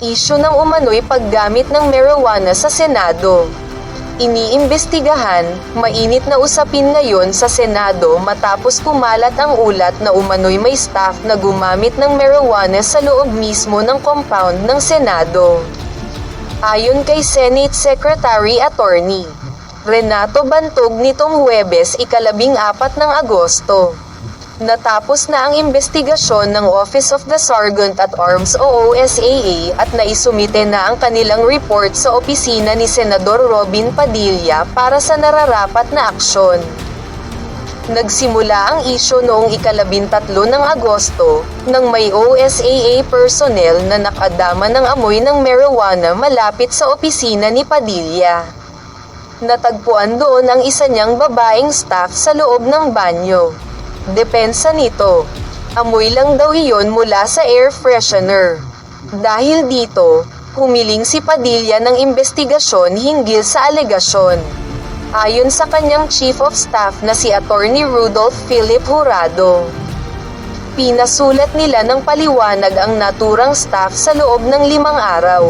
isyu ng umano'y paggamit ng marijuana sa Senado. Iniimbestigahan, mainit na usapin ngayon sa Senado matapos kumalat ang ulat na umano'y may staff na gumamit ng marijuana sa loob mismo ng compound ng Senado. Ayon kay Senate Secretary Attorney Renato Bantog nitong Huwebes ikalabing apat ng Agosto. Natapos na ang investigasyon ng Office of the Sergeant at Arms o OSAA at naisumite na ang kanilang report sa opisina ni Senador Robin Padilla para sa nararapat na aksyon. Nagsimula ang isyo noong ikalabintatlo ng Agosto, nang may OSAA personnel na nakadama ng amoy ng marijuana malapit sa opisina ni Padilla. Natagpuan doon ang isa niyang babaeng staff sa loob ng banyo. Depensa nito, amoy lang daw iyon mula sa air freshener. Dahil dito, humiling si Padilla ng investigasyon hinggil sa alegasyon. Ayon sa kanyang chief of staff na si Attorney Rudolph Philip Jurado. Pinasulat nila ng paliwanag ang naturang staff sa loob ng limang araw.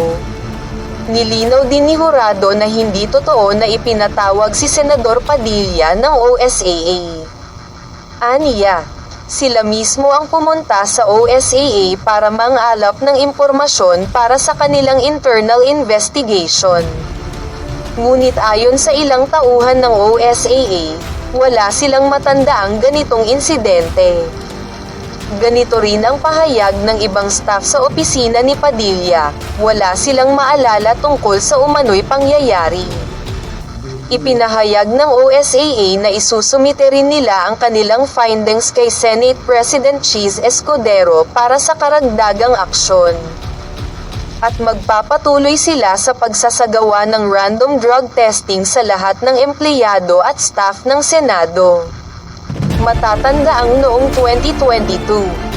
Nilinaw din ni Jurado na hindi totoo na ipinatawag si Senador Padilla ng OSAA. Aniya, sila mismo ang pumunta sa OSAA para mangalap ng impormasyon para sa kanilang internal investigation. Ngunit ayon sa ilang tauhan ng OSAA, wala silang matandaang ganitong insidente. Ganito rin ang pahayag ng ibang staff sa opisina ni Padilla, wala silang maalala tungkol sa umano'y pangyayari. Ipinahayag ng OSAA na isusumite rin nila ang kanilang findings kay Senate President Cheese Escudero para sa karagdagang aksyon. At magpapatuloy sila sa pagsasagawa ng random drug testing sa lahat ng empleyado at staff ng Senado. Matatanda ang noong 2022.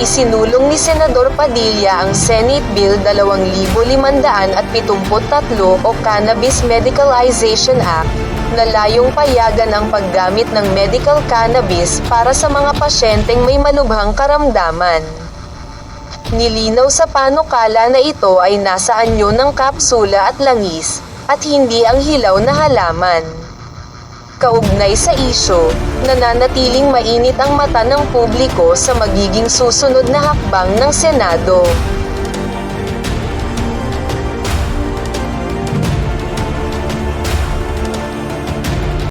Isinulong ni Senador Padilla ang Senate Bill 2573 o Cannabis Medicalization Act na layong payagan ang paggamit ng medical cannabis para sa mga pasyenteng may malubhang karamdaman. Nilinaw sa panukala na ito ay nasa anyo ng kapsula at langis, at hindi ang hilaw na halaman. Kaugnay sa isyo, nananatiling mainit ang mata ng publiko sa magiging susunod na hakbang ng Senado.